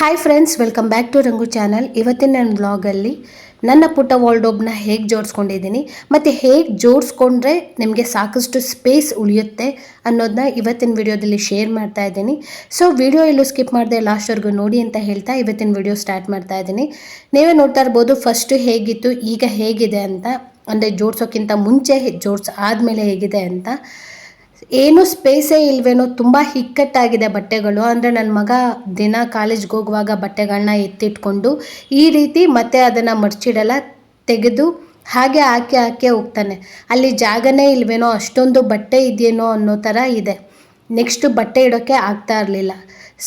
Hi friends welcome back to Rangu channel ಇವತ್ತಿನ ನನ್ನ ಬ್ಲಾಗಲ್ಲಿ ನನ್ನ ಪುಟ್ಟ ವಾಲ್ಡೋಬ್ನ ಹೇಗೆ ಜೋಡಿಸ್ಕೊಂಡಿದ್ದೀನಿ, ಮತ್ತು ಹೇಗೆ ಜೋಡಿಸ್ಕೊಂಡ್ರೆ ನಿಮಗೆ ಸಾಕಷ್ಟು ಸ್ಪೇಸ್ ಉಳಿಯುತ್ತೆ ಅನ್ನೋದನ್ನ ಇವತ್ತಿನ ವಿಡಿಯೋದಲ್ಲಿ ಶೇರ್ ಮಾಡ್ತಾ ಇದ್ದೀನಿ. ಸೊ ವಿಡಿಯೋ ಎಲ್ಲೂ ಸ್ಕಿಪ್ ಮಾಡಿದೆ ಲಾಸ್ಟ್ವರೆಗೂ ನೋಡಿ ಅಂತ ಹೇಳ್ತಾ ಇವತ್ತಿನ ವಿಡಿಯೋ ಸ್ಟಾರ್ಟ್ ಮಾಡ್ತಾ ಇದ್ದೀನಿ. ನೀವೇ ನೋಡ್ತಾ ಇರ್ಬೋದು ಫಸ್ಟು ಹೇಗಿತ್ತು, ಈಗ ಹೇಗಿದೆ ಅಂತ, ಅಂದರೆ ಜೋಡಿಸೋಕ್ಕಿಂತ ಮುಂಚೆ ಜೋಡ್ಸ್ ಆದಮೇಲೆ ಹೇಗಿದೆ ಅಂತ. ಏನು ಸ್ಪೇಸೇ ಇಲ್ವೇನೋ ತುಂಬ ಇಕ್ಕಟ್ಟಾಗಿದೆ ಬಟ್ಟೆಗಳು. ಅಂದರೆ ನನ್ನ ಮಗ ದಿನ ಕಾಲೇಜ್ಗೆ ಹೋಗುವಾಗ ಬಟ್ಟೆಗಳನ್ನ ಎತ್ತಿಟ್ಕೊಂಡು ಈ ರೀತಿ ಮತ್ತೆ ಅದನ್ನು ಮಡ್ಚಿಡಲ್ಲ, ತೆಗೆದು ಹಾಗೆ ಹಾಕಿ ಹಾಕಿ ಹೋಗ್ತಾನೆ. ಅಲ್ಲಿ ಜಾಗನೇ ಇಲ್ವೇನೋ, ಅಷ್ಟೊಂದು ಬಟ್ಟೆ ಇದೆಯೇನೋ ಅನ್ನೋ ಥರ ಇದೆ. ನೆಕ್ಸ್ಟ್ ಬಟ್ಟೆ ಇಡೋಕ್ಕೆ ಆಗ್ತಾ ಇರಲಿಲ್ಲ.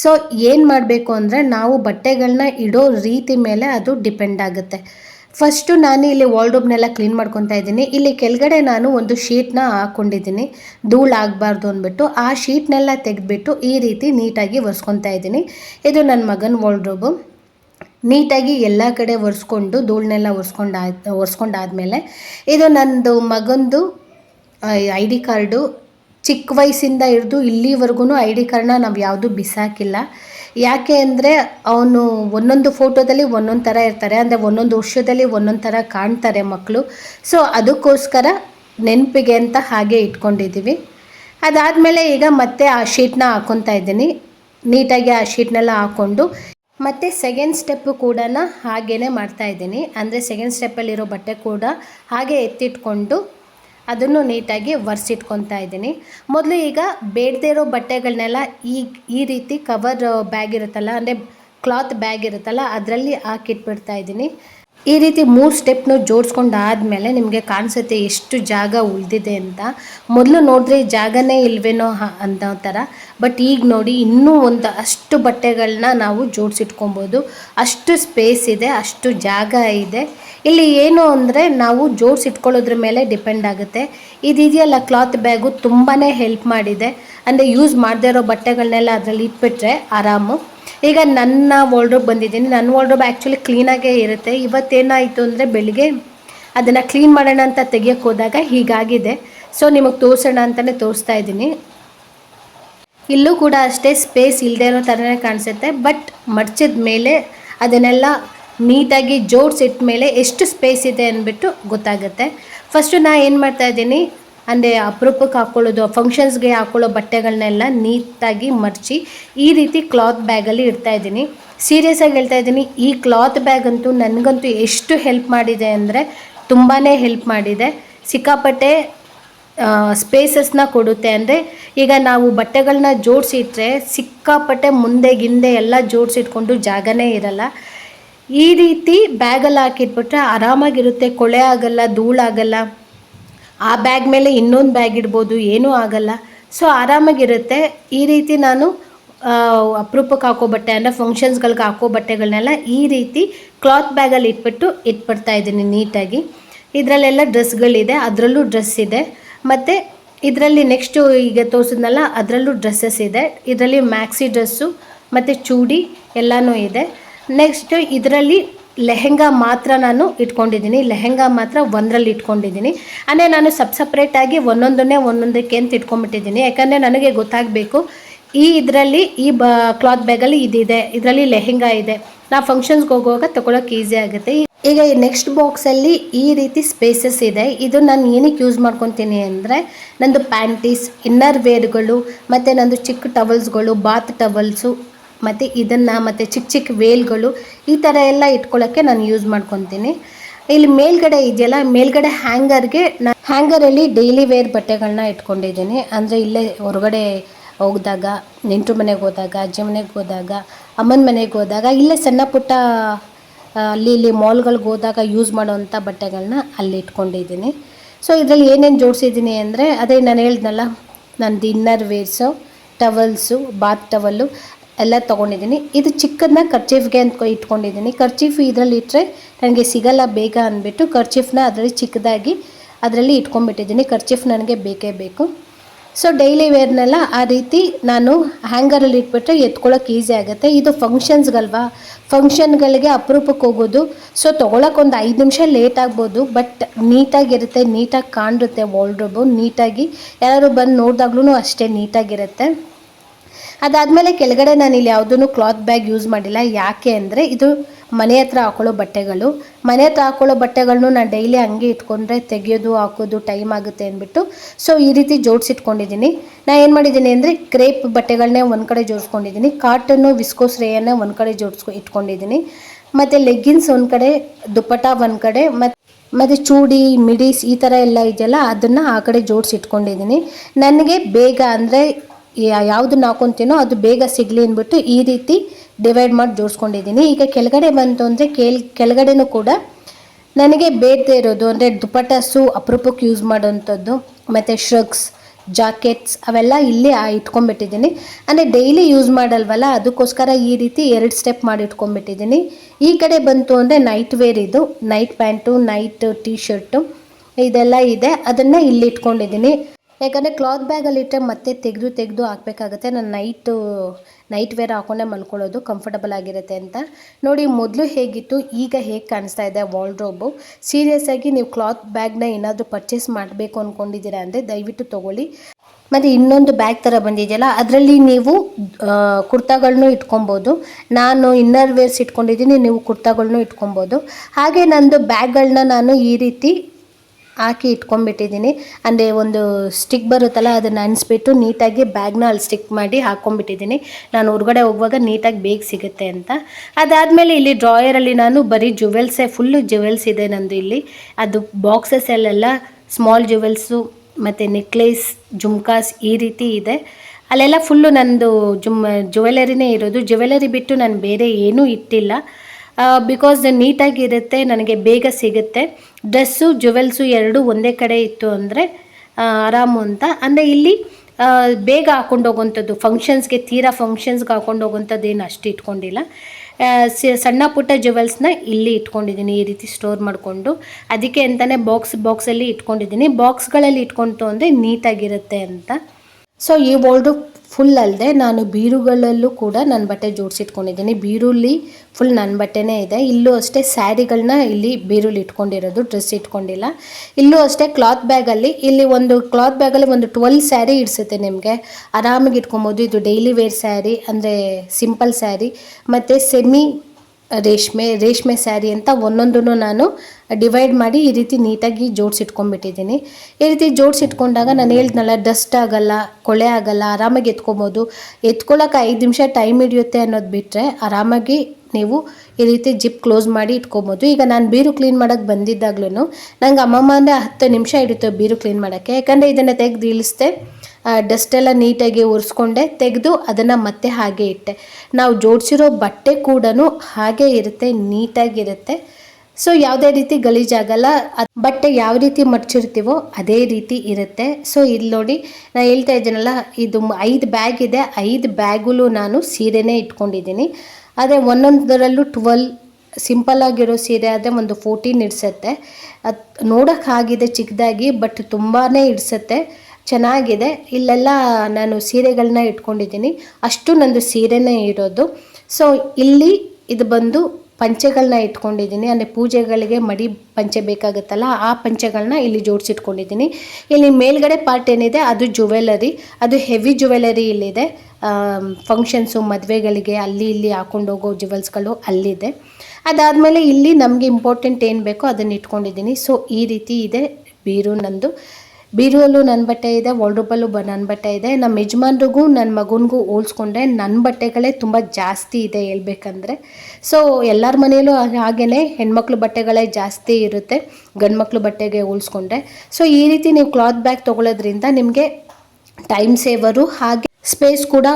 ಸೊ ಏನು ಮಾಡಬೇಕು ಅಂದರೆ ನಾವು ಬಟ್ಟೆಗಳನ್ನ ಇಡೋ ರೀತಿ ಮೇಲೆ ಅದು ಡಿಪೆಂಡ್ ಆಗುತ್ತೆ. ಫಸ್ಟು ನಾನು ಇಲ್ಲಿ ವಾಲ್ಡ್ರೋಬ್ನೆಲ್ಲ ಕ್ಲೀನ್ ಮಾಡ್ಕೊತಾ ಇದ್ದೀನಿ. ಇಲ್ಲಿ ಕೆಳಗಡೆ ನಾನು ಒಂದು ಶೀಟ್ನ ಹಾಕ್ಕೊಂಡಿದ್ದೀನಿ ಧೂಳು ಆಗಬಾರ್ದು ಅಂದ್ಬಿಟ್ಟು ಆ ಶೀಟ್ನೆಲ್ಲ ತೆಗೆದ್ಬಿಟ್ಟು ಈ ರೀತಿ ನೀಟಾಗಿ ಒರೆಸ್ಕೊತಾ ಇದ್ದೀನಿ. ಇದು ನನ್ನ ಮಗನ ವಾಲ್ಡ್ರೋಬು ನೀಟಾಗಿ ಎಲ್ಲ ಕಡೆ ಒರೆಸ್ಕೊಂಡು ಧೂಳನ್ನೆಲ್ಲ ಒರೆಸ್ಕೊಂಡು ಒರೆಸ್ಕೊಂಡಾದ್ಮೇಲೆ ಇದು ನನ್ನದು ಮಗಂದು ಐ ಡಿ ಕಾರ್ಡು ಚಿಕ್ಕ ವಯಸ್ಸಿಂದ ಹಿಡಿದು ಇಲ್ಲಿವರೆಗೂ ಐ ಡಿ ಕಾರ್ಡ್ನ ನಾವು ಯಾವುದೂ ಬಿಸಾಕಿಲ್ಲ. ಯಾಕೆ ಅಂದರೆ ಅವನು ಒಂದೊಂದು ಫೋಟೋದಲ್ಲಿ ಒಂದೊಂದು ಥರ ಇರ್ತಾರೆ, ಅಂದರೆ ಒಂದೊಂದು ವರ್ಷದಲ್ಲಿ ಒಂದೊಂದು ಥರ ಕಾಣ್ತಾರೆ ಮಕ್ಕಳು ಸೊ ಅದಕ್ಕೋಸ್ಕರ ನೆನಪಿಗೆ ಅಂತ ಹಾಗೆ ಇಟ್ಕೊಂಡಿದ್ದೀವಿ ಅದಾದಮೇಲೆ ಈಗ ಮತ್ತೆ ಆ ಶೀಟ್ನ ಹಾಕ್ಕೊತಾ ಇದ್ದೀನಿ. ನೀಟಾಗಿ ಆ ಶೀಟ್ನೆಲ್ಲ ಹಾಕ್ಕೊಂಡು ಮತ್ತು ಸೆಕೆಂಡ್ ಸ್ಟೆಪ್ಪು ಕೂಡ ಹಾಗೇ ಮಾಡ್ತಾ ಇದ್ದೀನಿ. ಅಂದರೆ ಸೆಕೆಂಡ್ ಸ್ಟೆಪ್ಪಲ್ಲಿರೋ ಬಟ್ಟೆ ಕೂಡ ಹಾಗೆ ಎತ್ತಿಟ್ಕೊಂಡು ಅದನ್ನು ನೀಟಾಗಿ ಒರೆಸಿಟ್ಕೊತಾ ಇದ್ದೀನಿ. ಮೊದಲು ಈಗ ಬೇಡದೇ ಇರೋ ಬಟ್ಟೆಗಳನ್ನೆಲ್ಲ ಈ ಈ ರೀತಿ ಕವರ್ ಬ್ಯಾಗ್ ಇರುತ್ತಲ್ಲ, ಅಂದರೆ ಕ್ಲಾತ್ ಬ್ಯಾಗ್ ಇರುತ್ತಲ್ಲ, ಅದರಲ್ಲಿ ಹಾಕಿಟ್ಬಿಡ್ತಾ ಇದ್ದೀನಿ. ಈ ರೀತಿ ಮೂರು ಸ್ಟೆಪ್ನು ಜೋಡಿಸ್ಕೊಂಡು ಆದಮೇಲೆ ನಿಮಗೆ ಕಾಣಿಸುತ್ತೆ ಎಷ್ಟು ಜಾಗ ಉಳಿದಿದೆ ಅಂತ. ಮೊದಲು ನೋಡಿದ್ರೆ ಜಾಗನೇ ಇಲ್ವೇನೋ ಅನ್ನೋ ಥರ ಬಟ್ ಈಗ ನೋಡಿ ಇನ್ನೂ ಒಂದು ಅಷ್ಟು ಬಟ್ಟೆಗಳನ್ನ ನಾವು ಜೋಡಿಸಿಟ್ಕೊಬೋದು. ಅಷ್ಟು ಸ್ಪೇಸ್ ಇದೆ, ಅಷ್ಟು ಜಾಗ ಇದೆ. ಇಲ್ಲಿ ಏನು ಅಂದರೆ ನಾವು ಜೋಡಿಸಿಟ್ಕೊಳ್ಳೋದ್ರ ಮೇಲೆ ಡಿಪೆಂಡ್ ಆಗುತ್ತೆ. ಇದೆಯಲ್ಲ ಕ್ಲಾತ್ ಬ್ಯಾಗು ತುಂಬಾ ಹೆಲ್ಪ್ ಮಾಡಿದೆ. ಅಂದರೆ ಯೂಸ್ ಮಾಡದೇ ಇರೋ ಬಟ್ಟೆಗಳನ್ನೆಲ್ಲ ಅದರಲ್ಲಿ ಇಟ್ಬಿಟ್ರೆ ಆರಾಮು. ಈಗ ನನ್ನ ವಾಲ್ಡ್ರೋಬ್ ಬಂದಿದ್ದೀನಿ. ನನ್ನ ವಾಲ್ಡ್ರೋಬ್ ಆ್ಯಕ್ಚುಲಿ ಕ್ಲೀನಾಗೇ ಇರುತ್ತೆ. ಇವತ್ತೇನಾಯಿತು ಅಂದರೆ ಬೆಳಿಗ್ಗೆ ಅದನ್ನು ಕ್ಲೀನ್ ಮಾಡೋಣ ಅಂತ ತೆಗಿಯೋಕ್ಕೆ ಹೋದಾಗ ಹೀಗಾಗಿದೆ. ಸೊ ನಿಮಗೆ ತೋರಿಸೋಣ ಅಂತಲೇ ತೋರಿಸ್ತಾ ಇದ್ದೀನಿ. ಇಲ್ಲೂ ಕೂಡ ಅಷ್ಟೇ ಸ್ಪೇಸ್ ಇಲ್ಲದೆ ಇರೋ ಥರನೇ ಕಾಣಿಸುತ್ತೆ. ಬಟ್ ಮಡ್ಚಿದ ಮೇಲೆ ಅದನ್ನೆಲ್ಲ ನೀಟಾಗಿ ಜೋಡಿಸಿಟ್ಟ ಮೇಲೆ ಎಷ್ಟು ಸ್ಪೇಸ್ ಇದೆ ಅಂದ್ಬಿಟ್ಟು ಗೊತ್ತಾಗುತ್ತೆ. ಫಸ್ಟು ನಾನು ಏನು ಮಾಡ್ತಾ ಇದ್ದೀನಿ? ಅಂದರೆ ಅಪರೂಪಕ್ಕೆ ಹಾಕ್ಕೊಳ್ಳೋದು ಫಂಕ್ಷನ್ಸ್ಗೆ ಹಾಕ್ಕೊಳ್ಳೋ ಬಟ್ಟೆಗಳನ್ನೆಲ್ಲ ನೀಟಾಗಿ ಮರ್ಚಿ ಈ ರೀತಿ ಕ್ಲಾತ್ ಬ್ಯಾಗಲ್ಲಿ ಇಡ್ತಾ ಇದ್ದೀನಿ. ಸೀರಿಯಸ್ಸಾಗಿ ಹೇಳ್ತಾ ಇದ್ದೀನಿ, ಈ ಕ್ಲಾತ್ ಬ್ಯಾಗ್ ಅಂತೂ ನನಗಂತೂ ಎಷ್ಟು ಹೆಲ್ಪ್ ಮಾಡಿದೆ ಅಂದರೆ ತುಂಬಾ ಹೆಲ್ಪ್ ಮಾಡಿದೆ. ಸಿಕ್ಕಾಪಟ್ಟೆ ಸ್ಪೇಸಸ್ನ ಕೊಡುತ್ತೆ ಅಂದರೆ ಈಗ ನಾವು ಬಟ್ಟೆಗಳನ್ನ ಜೋಡಿಸಿಟ್ರೆ ಸಿಕ್ಕಾಪಟ್ಟೆ ಮುಂದೆ ಗಿಂದೆ ಎಲ್ಲ ಜೋಡಿಸಿಟ್ಕೊಂಡು ಜಾಗನೇ ಇರಲ್ಲ. ಈ ರೀತಿ ಬ್ಯಾಗಲ್ಲಿ ಹಾಕಿಟ್ಬಿಟ್ರೆ ಆರಾಮಾಗಿರುತ್ತೆ, ಕೊಳೆ ಆಗಲ್ಲ ಧೂಳಾಗಲ್ಲ ಆ ಬ್ಯಾಗ್ ಮೇಲೆ ಇನ್ನೊಂದು ಬ್ಯಾಗ್ ಇಡ್ಬೋದು, ಏನೂ ಆಗಲ್ಲ. ಸೊ ಆರಾಮಾಗಿರುತ್ತೆ. ಈ ರೀತಿ ನಾನು ಅಪರೂಪಕ್ಕೆ ಹಾಕೋ ಬಟ್ಟೆ, ಅಂದರೆ ಫಂಕ್ಷನ್ಸ್ಗಳಿಗೆ ಹಾಕೋ ಬಟ್ಟೆಗಳನ್ನೆಲ್ಲ ಈ ರೀತಿ ಕ್ಲಾತ್ ಬ್ಯಾಗಲ್ಲಿ ಇಟ್ಬಿಟ್ಟು ಇಟ್ಬಿಡ್ತಾ ಇದ್ದೀನಿ ನೀಟಾಗಿ. ಇದರಲ್ಲೆಲ್ಲ ಡ್ರೆಸ್ಗಳಿದೆ ಅದರಲ್ಲೂ ಡ್ರೆಸ್ ಇದೆ. ಮತ್ತು ಇದರಲ್ಲಿ ನೆಕ್ಸ್ಟು ಈಗ ತೋರಿಸಿದ್ನಲ್ಲ, ಅದರಲ್ಲೂ ಡ್ರೆಸ್ಸಸ್ ಇದೆ. ಇದರಲ್ಲಿ ಮ್ಯಾಕ್ಸಿ ಡ್ರೆಸ್ಸು ಮತ್ತು ಚೂಡಿ, ಎಲ್ಲನೂ ಇದೆ. ನೆಕ್ಸ್ಟು ಇದರಲ್ಲಿ ಲೆಹೆಂಗಾ ಮಾತ್ರ ನಾನು ಇಟ್ಕೊಂಡಿದ್ದೀನಿ. ಲೆಹೆಂಗಾ ಮಾತ್ರ ಒಂದರಲ್ಲಿ ಇಟ್ಕೊಂಡಿದ್ದೀನಿ. ಅಂದರೆ ನಾನು ಸಪ್ ಸಪ್ರೇಟಾಗಿ ಒಂದೊಂದನ್ನೇ ಒಂದೊಂದಕ್ಕೆ ಅಂತ ಇಟ್ಕೊಂಡ್ಬಿಟ್ಟಿದ್ದೀನಿ. ಯಾಕಂದರೆ ನನಗೆ ಗೊತ್ತಾಗಬೇಕು, ಈ ಇದರಲ್ಲಿ ಈ ಬ ಕ್ಲಾತ್ ಬ್ಯಾಗಲ್ಲಿ ಇದಿದೆ. ಇದರಲ್ಲಿ ಲೆಹೆಂಗಾ ಇದೆ. ನಾವು ಫಂಕ್ಷನ್ಸ್ಗೆ ಹೋಗುವಾಗ ತೊಗೊಳಕ್ಕೆ ಈಸಿ ಆಗುತ್ತೆ. ಈಗ ಈ ನೆಕ್ಸ್ಟ್ ಬಾಕ್ಸಲ್ಲಿ ಈ ರೀತಿ ಸ್ಪೇಸಸ್ ಇದೆ. ಇದು ನಾನು ಏನಕ್ಕೆ ಯೂಸ್ ಮಾಡ್ಕೊತೀನಿ ಅಂದರೆ, ನಂದು ಪ್ಯಾಂಟೀಸ್ ಇನ್ನರ್ ವೇರ್ಗಳು ಮತ್ತು ನಂದು ಚಿಕ್ಕ ಟವಲ್ಸ್ಗಳು ಬಾತ್ ಟವಲ್ಸು ಮತ್ತು ಇದನ್ನು ಮತ್ತು ಚಿಕ್ಕ ಚಿಕ್ಕ ವೇಲ್ಗಳು ಈ ಥರ ಎಲ್ಲ ಇಟ್ಕೊಳ್ಳೋಕ್ಕೆ ನಾನು ಯೂಸ್ ಮಾಡ್ಕೊತೀನಿ. ಇಲ್ಲಿ ಮೇಲ್ಗಡೆ ಇದೆಯಲ್ಲ, ಮೇಲ್ಗಡೆ ಹ್ಯಾಂಗರ್ಗೆ ನಾನು ಹ್ಯಾಂಗರಲ್ಲಿ ಡೈಲಿ ವೇರ್ ಬಟ್ಟೆಗಳನ್ನ ಇಟ್ಕೊಂಡಿದ್ದೀನಿ. ಅಂದರೆ ಇಲ್ಲೇ ಹೊರಗಡೆ ಹೋಗಿದಾಗ, ನೆಂಟರು ಮನೆಗೆ ಹೋದಾಗ, ಅಜ್ಜಿ ಮನೆಗೆ ಹೋದಾಗ, ಅಮ್ಮನ ಮನೆಗೆ ಹೋದಾಗ, ಇಲ್ಲೇ ಸಣ್ಣ ಪುಟ್ಟ ಅಲ್ಲಿ ಇಲ್ಲಿ ಮಾಲ್ಗಳಿಗೆ ಹೋದಾಗ ಯೂಸ್ ಮಾಡೋವಂಥ ಬಟ್ಟೆಗಳನ್ನ ಅಲ್ಲಿ ಇಟ್ಕೊಂಡಿದ್ದೀನಿ. ಸೊ ಇದರಲ್ಲಿ ಏನೇನು ಜೋಡಿಸಿದ್ದೀನಿ ಅಂದರೆ, ಅದೇ ನಾನು ಹೇಳ್ದಲ್ಲ ನಂದು inner wears towels bath towel ಎಲ್ಲ ತೊಗೊಂಡಿದ್ದೀನಿ. ಇದು ಚಿಕ್ಕದನ್ನ ಕರ್ಚೀಫ್ಗೆ ಅಂತ ಇಟ್ಕೊಂಡಿದ್ದೀನಿ. ಕರ್ಚೀಫ್ ಇದರಲ್ಲಿ ಇಟ್ಟರೆ ನನಗೆ ಸಿಗಲ್ಲ, ಬೇಗ ಅಂದ್ಬಿಟ್ಟು ಕರ್ಚೀಫ್ನ ಅದರಲ್ಲಿ ಚಿಕ್ಕದಾಗಿ ಅದರಲ್ಲಿ ಇಟ್ಕೊಂಡ್ಬಿಟ್ಟಿದ್ದೀನಿ. ಕರ್ಚೀಫ್ ನನಗೆ ಬೇಕೇ ಬೇಕು. ಸೊ ಡೈಲಿ ವೇರ್ನೆಲ್ಲ ಆ ರೀತಿ ನಾನು ಹ್ಯಾಂಗರಲ್ಲಿ ಇಟ್ಬಿಟ್ರೆ ಎತ್ಕೊಳ್ಳೋಕೆ ಈಸಿ ಆಗುತ್ತೆ. ಇದು ಫಂಕ್ಷನ್ಸ್ಗಲ್ವಾ ಫಂಕ್ಷನ್ಗಳಿಗೆ ಅಪರೂಪಕ್ಕೆ ಹೋಗೋದು. ಸೊ ತೊಗೊಳಕ್ಕೆ ಒಂದು ಐದು ನಿಮಿಷ ಲೇಟ್ ಆಗ್ಬೋದು ಬಟ್ ನೀಟಾಗಿರುತ್ತೆ, ನೀಟಾಗಿ ಕಾಣಿರುತ್ತೆ ವಾಲ್ಡ್ರೋಬು ನೀಟಾಗಿ ಯಾರು ಬಂದು ನೋಡಿದಾಗ್ಲೂ ಅಷ್ಟೇ ನೀಟಾಗಿರುತ್ತೆ. ಅದಾದಮೇಲೆ ಕೆಳಗಡೆ ನಾನು ಇಲ್ಲಿ ಯಾವುದೂ ಕ್ಲಾತ್ ಬ್ಯಾಗ್ ಯೂಸ್ ಮಾಡಿಲ್ಲ. ಯಾಕೆ ಅಂದರೆ ಇದು ಮನೆ ಹತ್ರ ಹಾಕೊಳ್ಳೋ ಬಟ್ಟೆಗಳು. ಮನೆ ಹತ್ರ ಹಾಕೊಳ್ಳೋ ಬಟ್ಟೆಗಳನ್ನು ನಾನು ಡೈಲಿ ಹಂಗೆ ಇಟ್ಕೊಂಡ್ರೆ ತೆಗೆಯೋದು, ಹಾಕೋದು ಟೈಮ್ ಆಗುತ್ತೆ ಅಂದ್ಬಿಟ್ಟು. ಸೊ ಈ ರೀತಿ ಜೋಡಿಸಿಟ್ಕೊಂಡಿದ್ದೀನಿ ನಾನು ಏನು ಮಾಡಿದ್ದೀನಿ ಅಂದರೆ ಕ್ರೇಪ್ ಬಟ್ಟೆಗಳನ್ನೇ ಒಂದು ಕಡೆ ಜೋಡಿಸ್ಕೊಂಡಿದ್ದೀನಿ. ಕಾಟನ್ನು ವಿಸ್ಕೋಸ್ ರೇಯನ್ನ ಒಂದು ಕಡೆ ಜೋಡಿಸ್ಕೊ ಇಟ್ಕೊಂಡಿದ್ದೀನಿ. ಮತ್ತು ಲೆಗ್ಗಿನ್ಸ್ ಒಂದು ಕಡೆ ದುಪ್ಪಟ ಒಂದು ಕಡೆ ಮತ್ತು ಮತ್ತು ಚೂಡಿ ಮಿಡೀಸ್ ಈ ಥರ ಎಲ್ಲ ಇದೆಯಲ್ಲ, ಅದನ್ನು ಆ ಕಡೆ ಜೋಡಿಸಿಟ್ಕೊಂಡಿದ್ದೀನಿ ನನಗೆ ಬೇಗ ಅಂದರೆ ಯಾವುದನ್ನ ಹಾಕೊಂತೀನೋ ಅದು ಬೇಗ ಸಿಗಲಿ ಅಂದ್ಬಿಟ್ಟು ಈ ರೀತಿ ಡಿವೈಡ್ ಮಾಡಿ ಜೋಡಿಸ್ಕೊಂಡಿದ್ದೀನಿ. ಈಗ ಕೆಳಗಡೆ ಬಂತು ಅಂದರೆ ಕೇಳ್, ಕೆಳಗಡೆನೂ ಕೂಡ ನನಗೆ ಬೇಡದೇ ಇರೋದು ಅಂದರೆ ದುಪಟಾಸು ಅಪರೂಪಕ್ಕೆ ಯೂಸ್ ಮಾಡೋವಂಥದ್ದು, ಮತ್ತು ಶ್ರಗ್ಸ್ ಜಾಕೆಟ್ಸ್ ಅವೆಲ್ಲ ಇಲ್ಲಿ ಇಟ್ಕೊಂಡ್ಬಿಟ್ಟಿದ್ದೀನಿ. ಅಂದರೆ ಡೈಲಿ ಯೂಸ್ ಮಾಡಲ್ವಲ್ಲ, ಅದಕ್ಕೋಸ್ಕರ ಈ ರೀತಿ ಎರಡು ಸ್ಟೆಪ್ ಮಾಡಿ ಇಟ್ಕೊಂಡ್ಬಿಟ್ಟಿದ್ದೀನಿ. ಈ ಕಡೆ ಬಂತು ಅಂದರೆ ನೈಟ್ ವೇರ್ ಇದು night pant night T shirt ಇದೆಲ್ಲ ಇದೆ. ಅದನ್ನು ಇಲ್ಲಿ ಇಟ್ಕೊಂಡಿದ್ದೀನಿ. ಯಾಕಂದರೆ ಕ್ಲಾತ್ ಬ್ಯಾಗಲ್ಲಿಟ್ಟರೆ ಮತ್ತೆ ತೆಗೆದು ತೆಗೆದು ಹಾಕಬೇಕಾಗುತ್ತೆ. ನಾನು ನೈಟು ನೈಟ್ ವೇರ್ ಹಾಕೊಂಡೇ ಮಲ್ಕೊಳ್ಳೋದು ಕಂಫರ್ಟಬಲ್ ಆಗಿರುತ್ತೆ ಅಂತ. ನೋಡಿ, ಮೊದಲು ಹೇಗಿತ್ತು, ಈಗ ಹೇಗೆ ಕಾಣಿಸ್ತಾ ಇದೆ ವಾಲ್ಡ್ರೋಬು ಸೀರಿಯಸ್ ಆಗಿ ನೀವು ಕ್ಲಾತ್ ಬ್ಯಾಗ್ನ ಏನಾದರೂ ಪರ್ಚೇಸ್ ಮಾಡಬೇಕು ಅಂದ್ಕೊಂಡಿದ್ದೀರಾ ಅಂದರೆ ದಯವಿಟ್ಟು ತೊಗೊಳ್ಳಿ. ಮತ್ತು ಇನ್ನೊಂದು ಬ್ಯಾಗ್ ಥರ ಬಂದಿದೆಯಲ್ಲ, ಅದರಲ್ಲಿ ನೀವು ಕುರ್ತಾಗಳನ್ನೂ ಇಟ್ಕೊಬೋದು. ನಾನು ಇನ್ನರ್ ವೇರ್ಸ್ ಇಟ್ಕೊಂಡಿದ್ದೀನಿ, ನೀವು ಕುರ್ತಾಗಳನ್ನೂ ಇಟ್ಕೊಬೋದು. ಹಾಗೆ ನಂದು ಬ್ಯಾಗ್ಗಳನ್ನ ನಾನು ಈ ರೀತಿ ಹಾಕಿ ಇಟ್ಕೊಂಡ್ಬಿಟ್ಟಿದ್ದೀನಿ. ಅಂದರೆ ಒಂದು ಸ್ಟಿಕ್ ಬರುತ್ತಲ್ಲ, ಅದನ್ನು ಅನಿಸ್ಬಿಟ್ಟು ನೀಟಾಗಿ ಬ್ಯಾಗ್ನ ಅಲ್ಲಿ ಸ್ಟಿಕ್ ಮಾಡಿ ಹಾಕ್ಕೊಂಡ್ಬಿಟ್ಟಿದ್ದೀನಿ ನಾನು ಹೊರಗಡೆ ಹೋಗುವಾಗ ನೀಟಾಗಿ ಬೇಗ ಸಿಗುತ್ತೆ ಅಂತ. ಅದಾದಮೇಲೆ ಇಲ್ಲಿ ಡ್ರಾಯರಲ್ಲಿ ನಾನು ಬರೀ ಜ್ಯುವೆಲ್ಸೇ ಫುಲ್ಲು ಜುವೆಲ್ಸ್ ಇದೆ ನಂದು ಇಲ್ಲಿ. ಅದು ಬಾಕ್ಸಸ್ಸಲ್ಲೆಲ್ಲ ಸ್ಮಾಲ್ ಜ್ಯುವೆಲ್ಸು ಮತ್ತು ನೆಕ್ಲೇಸ್ ಜುಮ್ಕಾಸ್ ಈ ರೀತಿ ಇದೆ. ಅಲ್ಲೆಲ್ಲ ಫುಲ್ಲು ನಂದು ಜುಮ್ ಜ್ಯುವೆಲರಿನೇ ಇರೋದು. ಜ್ಯುವೆಲರಿ ಬಿಟ್ಟು ನಾನು ಬೇರೆ ಏನೂ ಇಟ್ಟಿಲ್ಲ. ಬಿಕಾಸ್ ನೀಟಾಗಿರುತ್ತೆ ನನಗೆ ಬೇಗ ಸಿಗುತ್ತೆ. ಡ್ರೆಸ್ಸು, ಜುವೆಲ್ಸು ಎರಡು ಒಂದೇ ಕಡೆ ಇತ್ತು ಅಂದರೆ ಆರಾಮು ಅಂತ. ಅಂದರೆ ಇಲ್ಲಿ ಬೇಗ ಹಾಕೊಂಡು ಹೋಗುವಂಥದ್ದು ಫಂಕ್ಷನ್ಸ್ಗೆ ತೀರಾ ಫಂಕ್ಷನ್ಸ್ಗೆ ಹಾಕೊಂಡು ಹೋಗುವಂಥದ್ದು ಏನು ಅಷ್ಟು ಇಟ್ಕೊಂಡಿಲ್ಲ. ಸಣ್ಣ ಪುಟ್ಟ ಜುವೆಲ್ಸ್ನ ಇಲ್ಲಿ ಇಟ್ಕೊಂಡಿದ್ದೀನಿ, ಈ ರೀತಿ ಸ್ಟೋರ್ ಮಾಡಿಕೊಂಡು. ಅದಕ್ಕೆ ಅಂತಲೇ ಬಾಕ್ಸ್ ಬಾಕ್ಸಲ್ಲಿ ಇಟ್ಕೊಂಡಿದ್ದೀನಿ. ಬಾಕ್ಸ್ಗಳಲ್ಲಿ ಇಟ್ಕೊಂತು ಅಂದರೆ ನೀಟಾಗಿರುತ್ತೆ ಅಂತ. ಸೊ ಈ ವರ್ಲ್ಡು ಫುಲ್ ಅಲ್ಲದೆ ನಾನು ಬೀರುಗಳಲ್ಲೂ ಕೂಡ ನನ್ನ ಬಟ್ಟೆ ಜೋಡಿಸಿಟ್ಕೊಂಡಿದ್ದೀನಿ. ಬೀರುಲಿ ಫುಲ್ ನನ್ನ ಬಟ್ಟೆನೇ ಇದೆ. ಇಲ್ಲೂ ಅಷ್ಟೇ ಸ್ಯಾರಿಗಳನ್ನ ಇಲ್ಲಿ ಬೀರುಲಿ ಇಟ್ಕೊಂಡಿರೋದು ಡ್ರೆಸ್ ಇಟ್ಕೊಂಡಿಲ್ಲ. ಇಲ್ಲೂ ಅಷ್ಟೇ ಕ್ಲಾತ್ ಬ್ಯಾಗಲ್ಲಿ ಇಲ್ಲಿ ಒಂದು ಕ್ಲಾತ್ ಬ್ಯಾಗಲ್ಲಿ ಒಂದು ಟ್ವೆಲ್ ಸ್ಯಾರಿ ಇಡಿಸುತ್ತೆ ನಿಮಗೆ. ಆರಾಮಾಗಿ ಇಟ್ಕೊಬೋದು. ಇದು ಡೈಲಿ ವೇರ್ ಸ್ಯಾರಿ, ಅಂದರೆ ಸಿಂಪಲ್ ಸ್ಯಾರಿ. ಮತ್ತು ಸೆಮಿ ರೇಷ್ಮೆ ರೇಷ್ಮೆ ಸ್ಯಾರಿ ಅಂತ ಒಂದೊಂದನ್ನು ನಾನು ಡಿವೈಡ್ ಮಾಡಿ ಈ ರೀತಿ ನೀಟಾಗಿ ಜೋಡಿಸಿಟ್ಕೊಂಡ್ಬಿಟ್ಟಿದ್ದೀನಿ ಈ ರೀತಿ ಜೋಡಿಸಿಟ್ಕೊಂಡಾಗ ನಾನು ಹೇಳಿದ್ನಲ್ಲ, ಡಸ್ಟ್ ಆಗಲ್ಲ, ಕೊಳೆ ಆಗಲ್ಲ, ಆರಾಮಾಗಿ ಎತ್ಕೊಬೋದು. ಎತ್ಕೊಳ್ಳೋಕೆ ಐದು ನಿಮಿಷ ಟೈಮ್ ಹಿಡಿಯುತ್ತೆ ಅನ್ನೋದು ಬಿಟ್ಟರೆ ಆರಾಮಾಗಿ ನೀವು ಈ ರೀತಿ ಜಿಪ್ ಕ್ಲೋಸ್ ಮಾಡಿ ಇಟ್ಕೊಬೋದು. ಈಗ ನಾನು ಬೀರು ಕ್ಲೀನ್ ಮಾಡೋಕ್ಕೆ ಬಂದಿದ್ದಾಗ್ಲೂ ನಂಗೆ ಅಮ್ಮಮ್ಮ ಅಂದರೆ ಹತ್ತು ನಿಮಿಷ ಹಿಡಿತು ಬೀರು ಕ್ಲೀನ್ ಮಾಡೋಕ್ಕೆ. ಯಾಕಂದರೆ ಇದನ್ನು ತೆಗೆದು ಇಳಿಸ್ದೆ ಡಸ್ಟ್ ಎಲ್ಲ ನೀಟಾಗಿ ಒರೆಸ್ಕೊಂಡೆ, ತೆಗೆದು ಅದನ್ನು ಮತ್ತೆ ಹಾಗೆ ಇಟ್ಟೆ. ನಾವು ಜೋಡಿಸಿರೋ ಬಟ್ಟೆ ಕೂಡ ಹಾಗೆ ಇರುತ್ತೆ ನೀಟಾಗಿರುತ್ತೆ ಸೊ ಯಾವುದೇ ರೀತಿ ಗಲೀಜಾಗಲ್ಲ ಬಟ್ಟೆ ಯಾವ ರೀತಿ ಮಡ್ಚಿರ್ತೀವೋ ಅದೇ ರೀತಿ ಇರುತ್ತೆ. ಸೊ ಇಲ್ಲಿ ನೋಡಿ ನಾನು ಹೇಳ್ತಾ ಇದ್ದೀನಲ್ಲ, ಇದು ಐದು ಬ್ಯಾಗ್ ಇದೆ. ಐದು ಬ್ಯಾಗುಲು ನಾನು ಸೀರೆನೇ ಇಟ್ಕೊಂಡಿದ್ದೀನಿ. ಆದರೆ ಒಂದೊಂದರಲ್ಲೂ ಟ್ವೆಲ್, ಸಿಂಪಲ್ ಆಗಿರೋ ಸೀರೆ ಆದರೆ ಒಂದು ಫೋರ್ಟೀನ್ ಇಡ್ಸತ್ತೆ. ಅದು ನೋಡೋಕ್ಕಾಗಿದೆ ಚಿಕ್ಕದಾಗಿ, ಬಟ್ ತುಂಬಾ ಇಡ್ಸತ್ತೆ. ಚೆನ್ನಾಗಿದೆ. ಇಲ್ಲೆಲ್ಲ ನಾನು ಸೀರೆಗಳನ್ನ ಇಟ್ಕೊಂಡಿದ್ದೀನಿ. ಅಷ್ಟು ನಂದು ಸೀರೆನೇ ಇರೋದು. ಸೊ ಇಲ್ಲಿ ಇದು ಬಂದು ಪಂಚೆಗಳನ್ನ ಇಟ್ಕೊಂಡಿದ್ದೀನಿ. ಅಂದರೆ ಪೂಜೆಗಳಿಗೆ ಮಡಿ ಪಂಚೆ ಬೇಕಾಗುತ್ತಲ್ಲ, ಆ ಪಂಚೆಗಳನ್ನ ಇಲ್ಲಿ ಜೋಡಿಸಿಟ್ಕೊಂಡಿದ್ದೀನಿ. ಇಲ್ಲಿ ಮೇಲ್ಗಡೆ ಪಾರ್ಟ್ ಏನಿದೆ, ಅದು ಜುವೆಲರಿ ಅದು ಹೆವಿ ಜುವೆಲರಿ ಇಲ್ಲಿದೆ. ಫಂಕ್ಷನ್ಸು ಮದುವೆಗಳಿಗೆ ಅಲ್ಲಿ ಇಲ್ಲಿ ಹಾಕೊಂಡು ಹೋಗೋ ಜುವೆಲ್ಸ್ಗಳು ಅಲ್ಲಿದೆ. ಅದಾದಮೇಲೆ ಇಲ್ಲಿ ನಮಗೆ ಇಂಪಾರ್ಟೆಂಟ್ ಏನು ಬೇಕೋ ಅದನ್ನು ಇಟ್ಕೊಂಡಿದ್ದೀನಿ. ಸೊ ಈ ರೀತಿ ಇದೆ ಬೀರು ನಂದು. ಬೀರುವಲ್ಲೂ ನನ್ನ ಬಟ್ಟೆ ಇದೆ ವಾರ್ಡ್ರೋಬಲ್ಲೂ ಬ ನನ್ನ ಬಟ್ಟೆ ಇದೆ. ನಮ್ಮ ಯಜಮಾನ್ರಿಗೂ ನನ್ನ ಮಗನಿಗೂ ಹೋಲ್ಸ್ಕೊಂಡ್ರೆ ನನ್ನ ಬಟ್ಟೆಗಳೇ ತುಂಬ ಜಾಸ್ತಿ ಇದೆ ಹೇಳ್ಬೇಕಂದ್ರೆ. ಸೊ ಎಲ್ಲರ ಮನೆಯಲ್ಲೂ ಹಾಗೇ ಹೆಣ್ಮಕ್ಳು ಬಟ್ಟೆಗಳೇ ಜಾಸ್ತಿ ಇರುತ್ತೆ ಗಂಡು ಮಕ್ಕಳು ಬಟ್ಟೆಗೆ ಹೋಲಿಸ್ಕೊಂಡ್ರೆ. ಸೊ ಈ ರೀತಿ ನೀವು ಕ್ಲಾತ್ ಬ್ಯಾಗ್ ತೊಗೊಳೋದ್ರಿಂದ ನಿಮಗೆ ಟೈಮ್ ಸೇವರು ಹಾಗೆ ಸ್ಪೇಸ್ ಕೂಡ